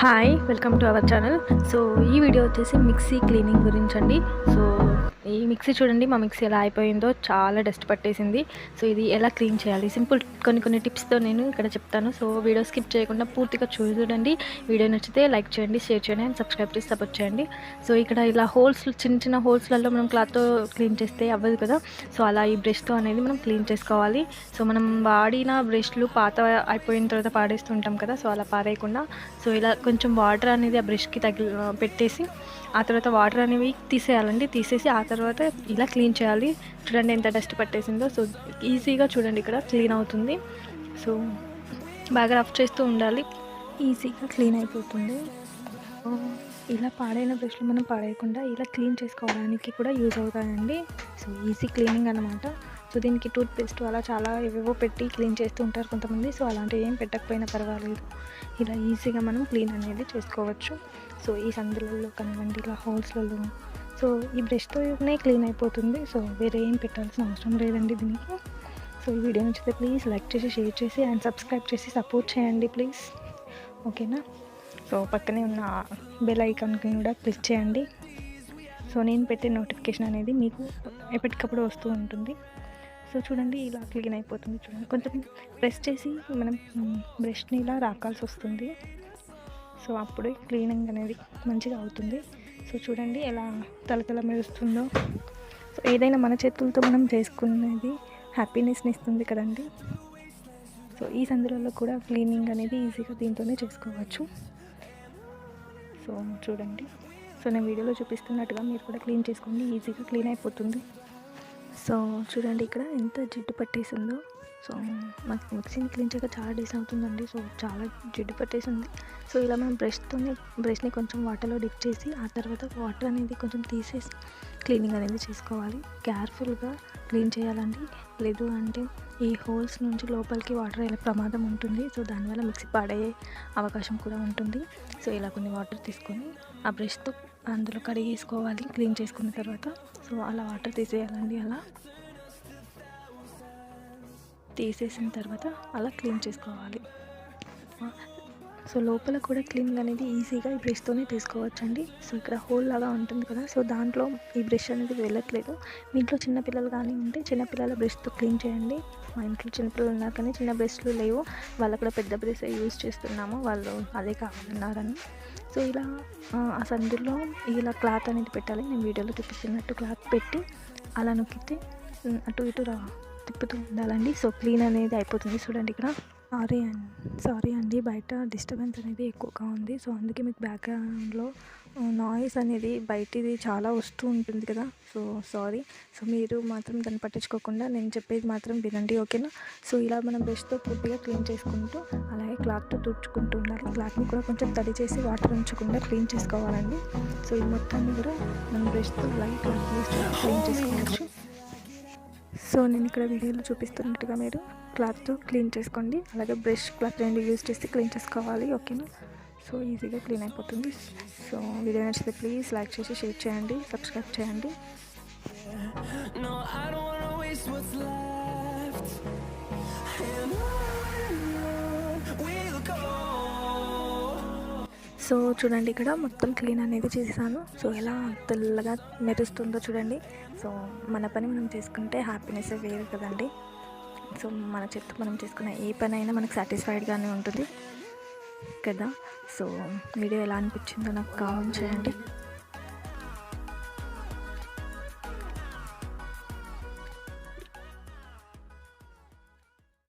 Hi welcome to our channel. So ఈ video వచ్చేసి mixie cleaning గురించి అండి. సో ఈ మిక్సీ చూడండి మా మిక్సీ ఎలా అయిపోయిందో చాలా డస్ట్ పట్టేసింది. సో ఇది ఎలా క్లీన్ చేయాలి? సింపుల్ కొన్ని కొన్ని టిప్స్తో నేను ఇక్కడ చెప్తాను. సో వీడియో స్కిప్ చేయకుండా పూర్తిగా చూడండి. వీడియో నచ్చితే లైక్ చేయండి షేర్ చేయండి అండ్ సబ్స్క్రైబ్ చేసి సపోర్ట్ చేయండి. సో ఇక్కడ ఇలా హోల్స్ చిన్న చిన్న హోల్స్లలో మనం క్లాత్తో క్లీన్ చేస్తే అవ్వదు కదా? సో అలా ఈ బ్రష్తో అనేది మనం క్లీన్ చేసుకోవాలి. సో మనం వాడిన బ్రష్లు పాత అయిపోయిన తర్వాత పాడేస్తుంటాం కదా? సో అలా పారేయకుండా సో ఇలా కొంచెం వాటర్ అనేది ఆ బ్రష్కి తగిలి పెట్టేసి ఆ తర్వాత వాటర్ అనేవి తీసేయాలండి. తీసేసి ఆ తర్వాత తర్వాత ఇలా క్లీన్ చేయాలి. చూడండి ఎంత డస్ట్ పట్టేసిందో. సో ఈజీగా చూడండి ఇక్కడ క్లీన్ అవుతుంది. సో బాగా రఫ్ చేస్తూ ఉండాలి. ఈజీగా క్లీన్ అయిపోతుంది. ఇలా పాడైన బ్రష్లు మనం పాడేయకుండా ఇలా క్లీన్ చేసుకోవడానికి కూడా యూజ్ అవుతాయండి. సో ఈజీ క్లీనింగ్ అనమాట సో దీనికి టూత్ పేస్ట్ అలా చాలా ఏవేవో పెట్టి క్లీన్ చేస్తూ ఉంటారు కొంతమంది. సో అలాంటివి ఏం పెట్టకపోయినా పర్వాలేదు. ఇలా ఈజీగా మనం క్లీన్ అనేది చేసుకోవచ్చు. సో ఈ సందులలో కనివ్వండి ఇలా హోల్స్లలో సో ఈ బ్రష్తోనే క్లీన్ అయిపోతుంది. సో వేరే ఏం పెట్టాల్సిన అవసరం లేదండి దీనికి. సో ఈ వీడియో నచ్చితే ప్లీజ్ లైక్ చేసి షేర్ చేసి అండ్ సబ్స్క్రైబ్ చేసి సపోర్ట్ చేయండి ప్లీజ్. ఓకేనా? సో పక్కనే ఉన్న బెల్ ఐకాన్కి కూడా క్లిక్ చేయండి. సో నేను పెట్టే నోటిఫికేషన్ అనేది మీకు ఎప్పటికప్పుడు వస్తూ ఉంటుంది. సో చూడండి ఇలా క్లీన్ అయిపోతుంది చూడండి. కొంచెం ప్రెస్ చేసి మనం బ్రష్ని ఇలా రాకాల్సి వస్తుంది. సో అప్పుడే క్లీనింగ్ అనేది మంచిగా అవుతుంది. సో చూడండి ఎలా తలతల మెరుస్తుందో. సో ఏదైనా మన చేతులతో మనం చేసుకునేది హ్యాపీనెస్ని ఇస్తుంది కదండి. సో ఈ సందులలో కూడా క్లీనింగ్ అనేది ఈజీగా దీంతోనే చేసుకోవచ్చు. సో చూడండి. సో నేను వీడియోలో చూపిస్తున్నట్టుగా మీరు కూడా క్లీన్ చేసుకోండి. ఈజీగా క్లీన్ అయిపోతుంది. సో చూడండి ఇక్కడ ఎంత జిడ్డు పట్టేసిందో. సో మాకు మిక్సీని క్లీన్ చేయక చాలా డేస్ అవుతుందండి. సో చాలా జిడ్డు పట్టేసింది. సో ఇలా మనం బ్రష్తోనే బ్రష్ని కొంచెం వాటర్లో డిప్ చేసి ఆ తర్వాత వాటర్ అనేది కొంచెం తీసేసి క్లీనింగ్ అనేది చేసుకోవాలి. కేర్ఫుల్గా క్లీన్ చేయాలండి. లేదు అంటే ఈ హోల్స్ నుంచి లోపలికి వాటర్ వెళ్ళే ప్రమాదం ఉంటుంది. సో దానివల్ల మిక్సీ పాడయ్యే అవకాశం కూడా ఉంటుంది. సో ఇలా కొన్ని వాటర్ తీసుకొని ఆ బ్రష్తో అందులో కడిగేసుకోవాలి క్లీన్ చేసుకున్న తర్వాత. సో అలా వాటర్ తీసేయాలండి అలా. తీసేసిన తర్వాత అలా క్లీన్ చేసుకోవాలి. సో లోపల కూడా క్లీనింగ్ అనేది ఈజీగా ఈ బ్రష్తోనే తీసుకోవచ్చండి. సో ఇక్కడ హోల్ లాగా ఉంటుంది కదా సో దాంట్లో ఈ బ్రష్ అనేది వెళ్ళట్లేదు. మీ ఇంట్లో చిన్నపిల్లలు కానీ ఉంటే చిన్నపిల్లల బ్రష్తో క్లీన్ చేయండి. మా ఇంట్లో చిన్నపిల్లలు ఉన్నారు కానీ చిన్న బ్రష్లు లేవు. వాళ్ళు కూడా పెద్ద బ్రష్ యూజ్ చేస్తున్నాము. వాళ్ళు అదే కావాలన్నారని. సో ఇలా ఆ సందులో ఇలా క్లాత్ అనేది పెట్టాలి. నేను వీడియోలో చూపిస్తున్నట్టు క్లాత్ పెట్టి అలా నొక్కితే అటు ఇటు రా తిప్పుతూ ఉండాలండి. సో క్లీన్ అనేది అయిపోతుంది. చూడండి ఇక్కడ. సారీ అండి సారీ అండి. బయట డిస్టర్బెన్స్ అనేది ఎక్కువగా ఉంది. సో అందుకే మీకు బ్యాక్గ్రౌండ్లో నాయిస్ అనేది బయటిది చాలా వస్తూ ఉంటుంది కదా. So sorry. సో మీరు మాత్రం దాన్ని పట్టించుకోకుండా నేను చెప్పేది మాత్రం వినండి ఓకేనా? సో ఇలా మనం బ్రష్తో పూర్తిగా క్లీన్ చేసుకుంటూ అలాగే క్లాత్తో తుడుచుకుంటూ ఉండాలి. క్లాత్ని కూడా కొంచెం తడి చేసి వాటర్ ఉంచకుండా క్లీన్ చేసుకోవాలండి. సో ఈ మొత్తాన్ని కూడా మనం బ్రష్తో అలాగే క్లాత్ చేసి క్లీన్ చేసుకోవచ్చు. సో నేను ఇక్కడ వీడియోలో చూపిస్తున్నట్టుగా మీరు క్లాత్తో క్లీన్ చేసుకోండి. అలాగే బ్రష్ క్లాత్ రెండు యూజ్ చేసి క్లీన్ చేసుకోవాలి ఓకేనా? సో ఈజీగా క్లీన్ అయిపోతుంది. సో వీడియో నచ్చితే ప్లీజ్ లైక్ చేసి షేర్ చేయండి సబ్స్క్రైబ్ చేయండి. No, I don't wanna waste what's left. And I so చూడండి ఇక్కడ మొత్తం క్లీన్ అనేది చేశాను. సో ఎలా తెల్లగా మెరుస్తుందో చూడండి. సో మన పని మనం చేసుకుంటే హ్యాపీనెస్ వేరు కదండి. సో మన చేతితో మనం చేసుకున్న ఏ పని అయినా మనకు సాటిస్ఫైడ్గానే ఉంటుంది కదా. సో వీడియో ఎలా అనిపించిందో నాకు కామెంట్ చేయండి.